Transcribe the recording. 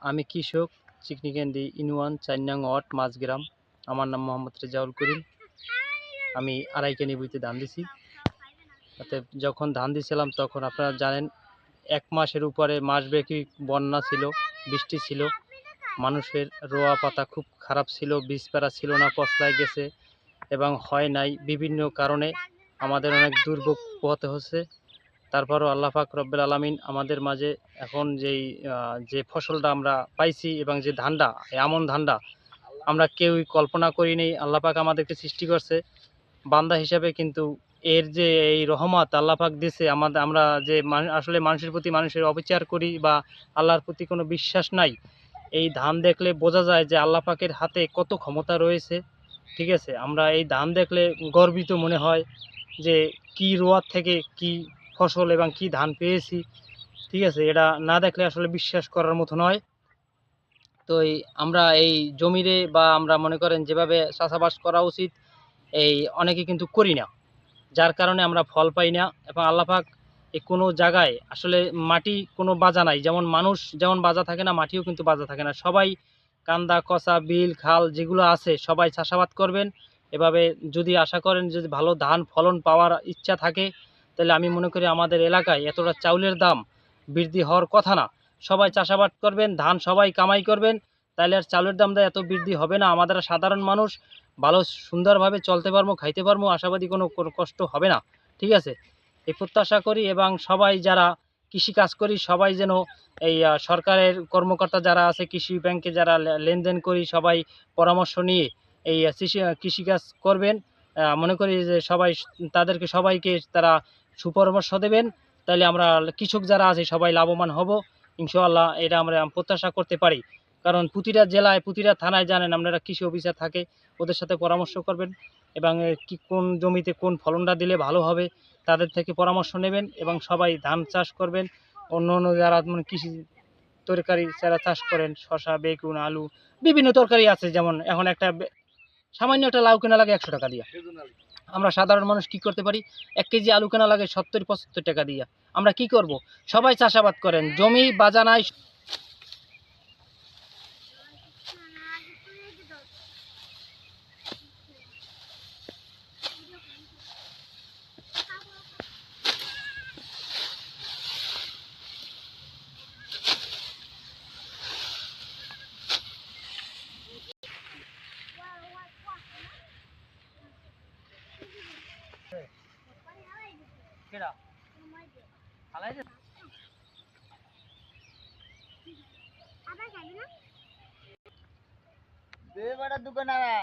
আমি কৃষক চিকনিক্যান্দি ইনওয়ান চাইনাং ওয়াট মাঝগ্রাম আমার নাম মোহাম্মদ রেজাউল করিম। আমি আড়াই কেনি বইতে ধান দিছি। তাতে যখন ধান দিছিলাম, তখন আপনারা জানেন, এক মাসের উপরে মাসব্যাপী বন্যা ছিল, বৃষ্টি ছিল। মানুষের রোয়া পাতা খুব খারাপ ছিল, বীজ পেরা ছিল না পচলায় গেছে এবং হয় নাই। বিভিন্ন কারণে আমাদের অনেক দুর্ভোগ পোহাতে হচ্ছে। তারপরও আল্লাহ পাক রব্বুল আলমিন আমাদের মাঝে এখন যেই যে ফসলটা আমরা পাইছি এবং যে ধানটা এমন ধানটা, আমরা কেউই কল্পনা করিনি আল্লাহ পাক আমাদেরকে সৃষ্টি করছে। বান্দা হিসাবে কিন্তু এর যে এই রহমত আল্লাহ পাক দিছে আমাদের আমরা যে আসলে মানুষের প্রতি মানুষের অবিচার করি বা আল্লাহর প্রতি কোনো বিশ্বাস নাই, এই ধান দেখলে বোঝা যায় যে আল্লাহ পাকের হাতে কত ক্ষমতা রয়েছে, ঠিক আছে? আমরা এই ধান দেখলে গর্বিত মনে হয় যে কি রোয়ার থেকে কি ফসল এবং কি ধান পেয়েছি, ঠিক আছে? এটা না দেখলে আসলে বিশ্বাস করার মতো নয়। তো এই আমরা এই জমিরে বা আমরা মনে করেন যেভাবে চাষাবাস করা উচিত, এই অনেকে কিন্তু করি না। যার কারণে আমরা ফল পাই না এবং আল্লাপাক এই কোনো জায়গায় আসলে মাটি কোনো বাজা নাই। যেমন মানুষ যেমন বাজা থাকে না, মাটিও কিন্তু বাজা থাকে না। সবাই কান্দা কষা বিল, খাল যেগুলো আছে, সবাই চাষাবাদ করবেন। এভাবে যদি আশা করেন যদি ভালো ধান ফলন পাওয়ার ইচ্ছা থাকে তাহলে আমি মনে করি আমাদের এলাকায় এতটা চাউলের দাম বৃদ্ধি হওয়ার কথা না। সবাই চাষাবাদ করবেন, ধান সবাই কামাই করবেন, তাহলে আর চাউলের দামটা এত বৃদ্ধি হবে না। আমাদের সাধারণ মানুষ ভালো, সুন্দরভাবে চলতে পারব, খাইতে পারব, আশাবাদী কোনো কষ্ট হবে না। ঠিক আছে? এই প্রত্যাশা করি এবং সবাই যারা কৃষি কাজ করি, সবাই যেন এই সরকারের কর্মকর্তা যারা আছে, কৃষি ব্যাংকে যারা লেনদেন করি, সবাই পরামর্শ নিয়ে এই কৃষি, কৃষিকাজ করবেন। মনে করি যে সবাই, তাদেরকে সবাইকে তারা সুপরামর্শ দেবেন, তাহলে আমরা কৃষক যারা আছে সবাই লাভবান হব। ইনশাআল্লাহ এটা আমরা প্রত্যাশা করতে পারি। কারণ প্রতিটা জেলায়, প্রতিটা থানায় জানেন আপনারা কৃষি অফিসার থাকে, ওদের সাথে পরামর্শ করবেন এবং কি কোন জমিতে কোন ফলনটা দিলে ভালো হবে তাদের থেকে পরামর্শ নেবেন এবং সবাই ধান চাষ করবেন। অন্য অন্য যারা মানে কৃষি তরকারি যারা চাষ করেন, শসা, বেগুন, আলু, বিভিন্ন তরকারি আছে যেমন এখন একটা সামান্য একটা লাউ কেনা লাগে একশো টাকা দিয়া। আমরা সাধারণ মানুষ কি করতে পারি? এক কেজি আলু কেনা লাগে সত্তর পঁচাত্তর টাকা দিয়া। আমরা কি করব? সবাই চাষাবাদ করেন। জমি বাজা নাই। কেডা? খালাই দে দে বেটা দোকানারা